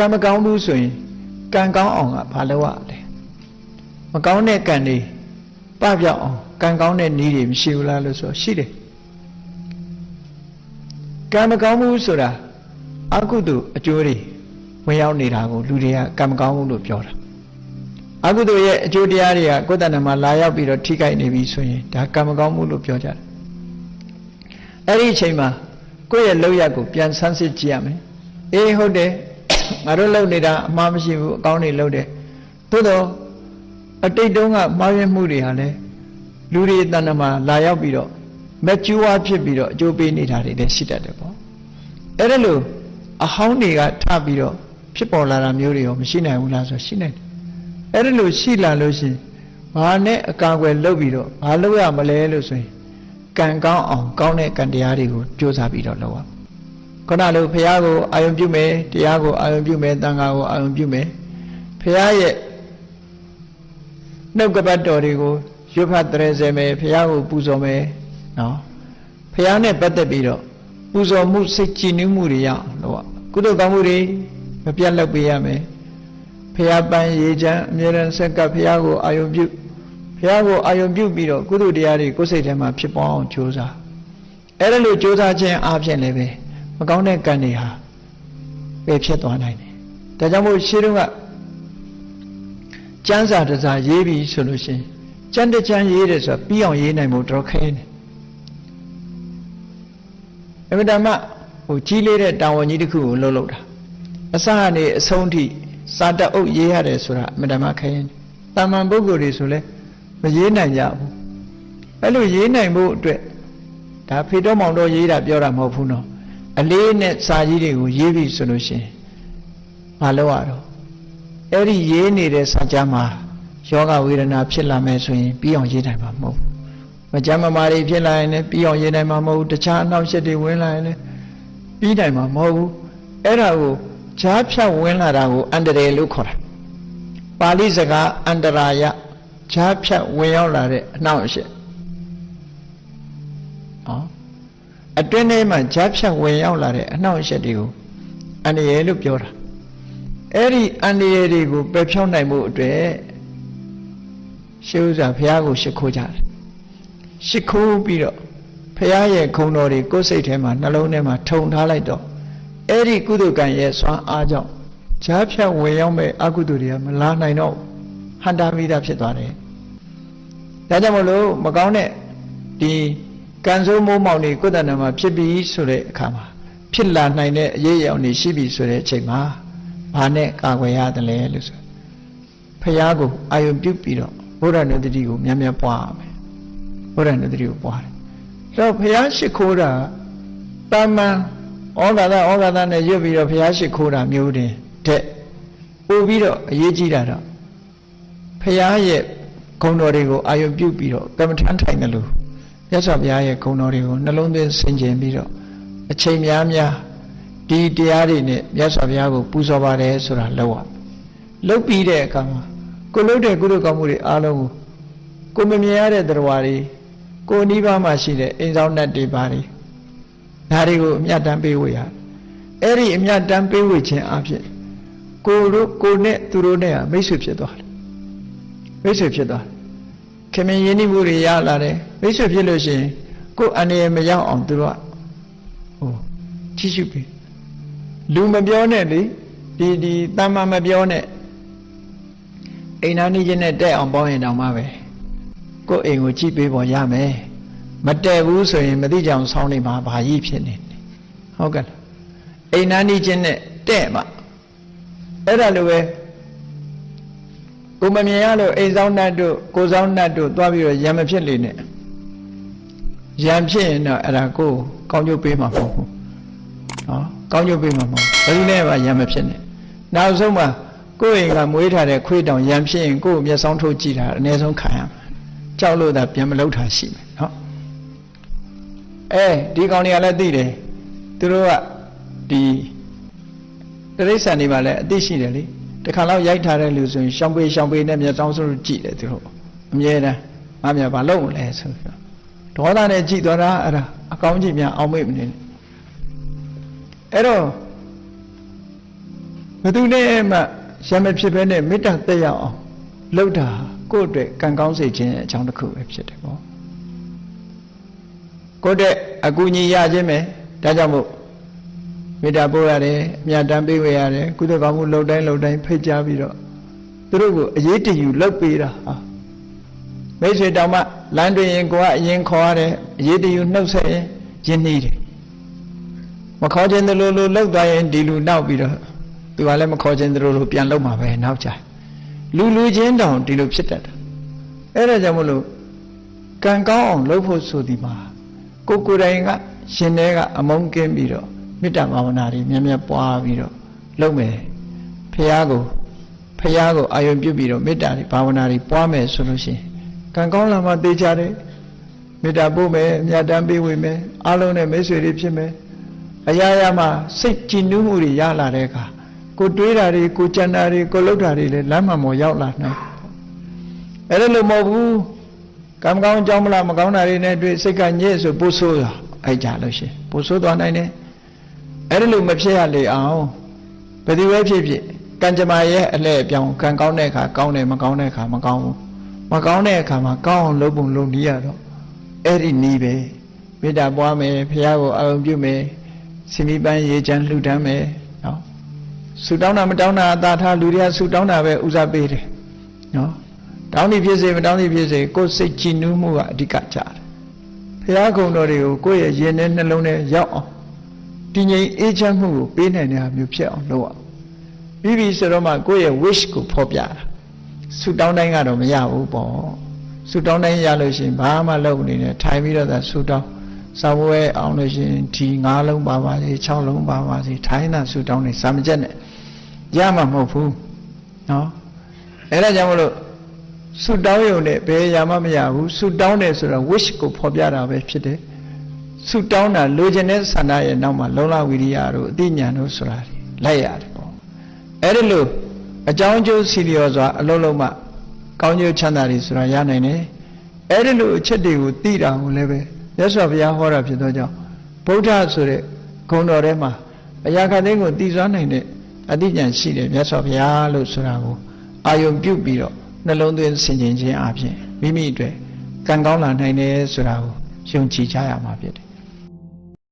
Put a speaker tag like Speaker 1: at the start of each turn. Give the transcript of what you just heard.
Speaker 1: ကံမကောင်းဘူးဆိုရင်ကံကောင်းအောင်ကဘာလုပ်ရလဲမကောင်းတဲ့ကံတွေပပြောက်အောင်ကံကောင်းတဲ့နည်းတွေမရှိဘူးလားလို့ဆိုရှိတယ်ကံမကောင်းဘူးဆိုတာအကုသိုလ်အကျိုးတွေဝင်ရောက်နေတာကိုလူတွေကကံမကောင်းဘူးလို့ပြောတာအကုသိုလ်ရဲ့အကျိုးတရားတွေကကိုယ်တဏ္ဍာမှာလာရောက်ပြီးတော့ထိခိုက်နေပြီဆိုရင်ဒါကံမကောင်းဘူးလို့ပြောကြတယ်အဲ့ဒီအချိန်မှာကိုယ့်ရဲ့လောက်ရကိုပြန်ဆန်းစစ်ကြည့်ရမယ်အေးဟုတ်တယ် ငါတို့လုပ်နေတာအမှားမရှိဘူးအကောင်းနေလုပ်တယ်သို့တော့အတိတ်တုန်းကမှားယွင်းမှုတွေဟာလည်းလူတွေတဏ္ဍာမှာလာရောက်ပြီးတော့မကျူးဝါဖြစ်ပြီးတော့အကျိုးပေးနေတာတွေလည်းရှိတတ်တယ်ပေါ့အဲ့ဒါလို့အဟောင်းတွေကထပြီးတော့ဖြစ်ပေါ်လာတာမျိုးတွေရောမရှိနိုင်ဘူးလားဆိုရှိနိုင်တယ်အဲ့ဒါလို့ရှိလာလို့ရှိရင်ဘာနဲ့အကာအကွယ်လုပ်ပြီးတော့ဘာလုပ်ရမလဲလို့ဆိုရင်ကံကောင်းအောင်ကောင်းတဲ့ကံတရားတွေကိုကြိုးစားပြီးတော့လုပ်ရ ခုနလိုဘုရားကိုအာယုံပြုမယ်တရားကိုအာယုံပြုမယ်တန်ခါကိုအာယုံပြုမယ်ဘုရားရဲ့နှုတ်ကပတ်တော်တွေကိုရွတ်ဖတ်တရေစေမယ်ဘုရားကိုပူဇော်မယ်နော်ဘုရားနဲ့ပတ်သက်ပြီးတော့ပူဇော်မှုစိတ်ကြည်နူးမှုတွေရအောင်လုပ်ရကုသိုလ်ကောင်းမှုတွေမပြတ်လုပ်ပေးရမယ်ဘုရားပန်းရေချမ်းအမြဲတမ်းဆက်ကပ်ဘုရားကိုအာယုံပြုဘုရားကိုအာယုံပြုပြီးတော့ကုသိုလ်တရားတွေကိုယ်စိတ်ထဲမှာဖြစ်ပေါ်အောင်ကြိုးစားအဲ့ဒါလို့ကြိုးစားခြင်းအပြင်လည်းပဲ မကောင်းတဲ့ကံတွေဟာပယ်ဖြစ်သွားနိုင်တယ်ဒါကြောင့်မို့ရှင်းတော့ကကျမ်းစာတစ်စာရေးပြီဆိုလို့ရှိရင်ကျမ်းတစ်ကျမ်းရေးတယ်ဆိုတာပြီးအောင်ရေးနိုင်ဖို့တော်ခဲတယ်အမြဲတမ်းဟိုကြီးလေးတဲ့တာဝန်ကြီးတစ်ခုကိုလှုပ်လှုပ်တာအစကနေအဆုံးထိစာတအုပ်ရေးရတယ်ဆိုတာအမြဲတမ်းခဲရင်တာမန်ပုဂ္ဂိုလ်တွေဆိုလဲမရေးနိုင်ကြဘူးအဲ့လိုရေးနိုင်ဖို့အတွက်ဒါဖေတော်မောင်တော်ရေးတာပြောတာမဟုတ်ဘူးနော် အလေးနဲ့စာကြီးတွေကိုရေးပြီဆိုလို့ရှိရင်မလုပ်ရတော့အဲ့ဒီရေးနေတဲ့စာကြမ်းမှာယောဂဝေဒနာဖြစ်လာမယ်ဆိုရင်ပြီးအောင်ရေးနိုင်မှာမဟုတ်ဘူးမကြမ်းမမာတွေဖြစ်လာရင်လည်းပြီးအောင်ရေးနိုင်မှာမဟုတ်ဘူးတခြားအနောက်ရှက်တွေဝင်လာရင်လည်းပြီးနိုင်မှာမဟုတ်ဘူးအဲ့ဒါကိုဈာဖြတ်ဝင်လာတာကိုအန္တရာယ်လို့ခေါ်တာပါဠိစကားအန္တရာယဈာဖြတ်ဝင်ရောက်လာတဲ့အနောက်ရှက်နော် အတွင်းထဲမှာဈာဖြတ်ဝင်ရောက်လာတဲ့အနှောင့်အယှက်တွေကိုအန္တရာယ်လို့ပြောတာအဲ့ဒီအန္တရာယ်တွေကိုပယ်ဖြောင်းနိုင်မှုအတွက်ရှေးဥစွာဘုရားကိုရှ िख ိုးကြတယ်ရှ िख ိုးပြီးတော့ဘုရားရဲ့ခုံတော်တွေကိုယ်စိတ်ထဲမှာနှလုံးထဲမှာထုံထားလိုက်တော့အဲ့ဒီကုသကံရဲ့စွမ်းအားကြောင့်ဈာဖြတ်ဝင်ရောက်မဲ့အကုသိုလ်တွေကမလာနိုင်တော့ဟန္တာမိတာဖြစ်သွားတယ်ဒါကြောင့်မလို့မကောင်းတဲ့ဒီ ကံစိုးမိုးမောင်တွေကိုယ်တဏ္ဍာမှာဖြစ်ပြီးဆိုတဲ့အခါမှာဖြစ်လာနိုင်တဲ့အရေးအယောင်တွေရှိပြီဆိုတဲ့အချိန်မှာဘာနဲ့ကာကွယ်ရတယ်လဲလို့ဆိုဖះကိုအာယုံပြုတ်ပြီးတော့ဘုရားနုတ္တိကိုများများပွားရမယ်ဘုရားနုတ္တိကိုပွားတယ်ဆိုတော့ဖះရှိခိုးတာတာမန်ဩဃာသဩဃာသနဲ့ရွတ်ပြီးတော့ဖះရှိခိုးတာမျိုးတင်တဲ့ပို့ပြီးတော့အရေးကြီးတာတော့ဖះရဲ့ဂုဏ်တော်တွေကိုအာယုံပြုတ်ပြီးတော့ကမ္မထမ်းထိုင်တယ်လို့ မြတ်စွာဘုရားရဲ့ဂုဏ်တော်တွေကိုနှလုံးသွင်းဆင်ခြင်ပြီးတော့အချိန်များများဒီတရားတွေနဲ့မြတ်စွာဘုရားကိုပူဇော်ပါတယ်ဆိုတာလောက်ရလုတ်ပြီးတဲ့အခါမှာကိုလုတ်တဲ့ကုသိုလ်ကောင်းမှုတွေအားလုံးကိုကိုမမြင်ရတဲ့တရားတွေကိုနိဗ္ဗာန်မှာရှိတဲ့အိမ်ဆောင်တတ်တွေပါတွေဒါတွေကိုအမြတ်တမ်းပေးဝေရအဲ့ဒီအမြတ်တမ်းပေးဝေခြင်းအဖြစ်ကိုတို့ကိုနဲ့သူတို့နဲ့မိတ်ဆွေဖြစ်သွားတယ်မိတ်ဆွေဖြစ်သွားတယ် ခင်မင်းရင်းနှီးမှုတွေရလာတယ်မိတ်ဆွေဖြစ်လို့ရှိရင်ကိုယ်အနေနဲ့မရောက်အောင်သူတို့ကဟိုကြည့်ရှုပြီလူမပြောနဲ့လေဒီဒီတမ္မာမပြောနဲ့အိမ်နာနေချင်းနဲ့တဲ့အောင်ပေါင်းရင်တောင်မှပဲကိုယ်အိမ်ကိုကြည့်ပေးပေါ်ရမယ်မတဲ့ဘူးဆိုရင်မသိကြအောင်ဆောင်းနေမှာဘာကြီးဖြစ်နေလဲဟုတ်ကဲ့အိမ်နာနေချင်းနဲ့တဲ့မှာအဲ့ဒါလိုပဲ ကိုမမြင်ရလို့အိမ်ဆောင်နှတ်တို့ကိုဆောင်နှတ်တို့သွားပြီးတော့ရံမဖြစ်လေနဲ့ရံဖြစ်ရင်တော့အဲ့ဒါကိုကောင်းကျိုးပေးမှာမဟုတ်ဘူးနော်ကောင်းကျိုးပေးမှာမဟုတ်ဘယ်သူနဲ့မှရံမဖြစ်နဲ့နောက်ဆုံးမှာကိုယ့်အိမ်ကမွေးထားတဲ့ခွေးတောင်ရံဖြစ်ရင်ကိုယ့်မျက်စောင်းထုတ်ကြည့်တာအနည်းဆုံးခံရမှာကြောက်လို့သာပြန်မလုပ်တာရှိမယ်နော်အဲဒီကောင်တွေကလည်းသိတယ်သူတို့ကဒီတရိစ္ဆာန်တွေမှာလည်းအသိရှိတယ်လေ တခါတော့ရိုက်ထားတဲ့လူဆိုရင်ရှောင်းပေးရှောင်းပေးနဲ့မျက်စောင်းစိုးကြည့်တယ်သူတို့အမြဲတမ်းငါမြဘာလုပ်မလဲဆိုပြီးတော့ဒေါသနဲ့ကြည့်သွားတာအဲ့ဒါအကောင်းကြီးများအောင်မေ့မနေနဲ့အဲ့တော့ဘယ်သူနဲ့မှရမဖြစ်ဘဲနဲ့မေတ္တာတက်ရောက်အောင်လှုပ်တာကိုယ့်အတွက်ကံကောင်းစေခြင်းအကြောင်းတစ်ခုပဲဖြစ်တယ်ပေါ့ကိုယ့်အတွက်အကူအညီရခြင်းပဲဒါကြောင့်မို့ မေတ္တာပို့ရတယ်အမြတ်တမ်းပေးဝေရတယ်ကုသကောင်းမှုလှုပ်တိုင်းလှုပ်တိုင်းဖိတ်ကြားပြီးတော့သူတို့ကိုအရေးတယူလှုပ်ပေးတာဟာမိတ်ဆွေတောင်မှလမ်းတွင်ရင်ကိုကအရင်ခေါ်ရတယ်အရေးတယူနှုတ်ဆက်ရင်ယဉ်နှီးတယ်မခေါ်ခြင်းတလို့လို့လှုပ်သွားရင်ဒီလူနောက်ပြီးတော့သူကလည်းမခေါ်ခြင်းတလို့လို့ပြန်လှုပ်မှာပဲနောက်ကြလူလူချင်းတောင်ဒီလိုဖြစ်တတ်တာအဲ့ဒါကြောင့်မလို့ကံကောင်းအောင်လှုပ်ဖို့ဆိုဒီမှာကိုယ်ကိုယ်တိုင်ကရှင်ထဲကအမုန်းကင်းပြီးတော့ မေတ္တာဘာဝနာတွေမြတ်မြတ်ပွားပြီးတော့လုပ်မယ်ဖះကိုဖះကိုအာယုံပြုတ်ပြီးတော့မေတ္တာတွေဘာဝနာတွေပွားမယ်ဆိုလို့ရှိရင်ကံကောင်းလာမှသိကြတယ်မေတ္တာပို့မယ်အမြတ်တမ်းပေးဝေမယ်အားလုံးနဲ့မိတ်ဆွေတွေဖြစ်မယ်အရာရာမှာစိတ်ကြည်နူးမှုတွေရလာတဲ့အခါကိုတွေးတာတွေကိုကြံတာတွေကိုလှုပ်တာတွေလည်းလမ်းမှမော်ရောက်လာနိုင်အဲ့ဒါလို့မဟုတ်ဘူးကံကောင်းကြောင်းမလားမကောင်းတာတွေနဲ့တွေ့စိတ်ကညစ်ဆိုပို့ဆိုးတာအဲ့ကြလို့ရှိရင်ပို့ဆိုးသွားနိုင်တယ် အဲ့ဒါလို့မဖြစ်ရလေအောင်ဘယ်သူပဲဖြစ်ဖြစ်ကံကြမ္မာရဲ့အလှည့်အပြောင်းကံကောင်းတဲ့အခါကောင်းတယ်မကောင်းတဲ့အခါမကောင်းဘူးမကောင်းတဲ့အခါမှာကောင်းအောင်လုပ်ပုံလုပ်နည်းရတော့အဲ့ဒီနည်းပဲမေတ္တာပွားမယ်ဖះကိုအာရုံပြုမယ်စင်မိပန်းရေချမ်းလှူဒန်းမယ်နော်ဆူတောင်းတာမတောင်းတာအသာထားလူတွေကဆူတောင်းတာပဲဥစားပေးတယ်နော်တောင်းနေဖြစ်စေမတောင်းနေဖြစ်စေကိုယ်စိတ်ကြည်နူးမှုကအဓိကကြတယ်ဖះကုံတော်တွေကိုကိုယ့်ရဲ့ရင်ထဲနှလုံးထဲရောက်အောင် တည်ငြိမ်အေးချမ်းမှုကိုပေးနိုင်တဲ့မျိုးဖြစ်အောင်လုပ်အောင်ပြီးပြီဆိုတော့မှကိုယ့်ရဲ့ wish ကိုဖော်ပြတာဆူတောင်းတိုင်းကတော့မရဘူးပေါ့ဆူတောင်းတိုင်းရလို့ရှိရင်ဘာမှလုပ်နေနဲ့ထိုင်ပြီးတော့သာဆူတောင်းစာဝဲအောင်လို့ရှိရင်ဒီ၅လုံးပါပါစေ၆လုံးပါပါစေထိုင်းတာဆူတောင်းနေစာမကျက်နဲ့ရမှာမဟုတ်ဘူးနော်အဲ့ဒါကြောင့်မလို့ဆူတောင်းရုံနဲ့ဘယ်ရမှမရဘူးဆူတောင်းတယ်ဆိုတော့ wish ကိုဖော်ပြတာပဲဖြစ်တယ် ဆူတောင်းတာလိုချင်တဲ့ဆန္ဒရဲ့နောက်မှာလုံလဝိရိယတို့အသိဉာဏ်တို့ဆိုတာတွေလိုက်ရတယ်ပေါ့အဲ့ဒီလိုအကြောင်းကျိုးစီလျော်စွာအလုံးလုံးမှကောင်းကျိုးချမ်းသာတွေဆိုတာရနိုင်တယ်အဲ့ဒီလိုအချက်တွေကိုသိတာကိုလည်းပဲမြတ်စွာဘုရားဟောတာဖြစ်သောကြောင့်ဗုဒ္ဓဆိုတဲ့ဂုဏ်တော်ထဲမှာအရာခသိန်းကိုတည်စွမ်းနိုင်တဲ့အသိဉာဏ်ရှိတယ်မြတ်စွာဘုရားလို့ဆိုတာကိုအာယုံပြုတ်ပြီးတော့နှလုံးသွင်းဆင်ခြင်ခြင်းအပြင်မိမိအတွက်ကံကောင်းလာနိုင်တယ်ဆိုတာကိုယုံကြည်ကြရမှာဖြစ်တယ်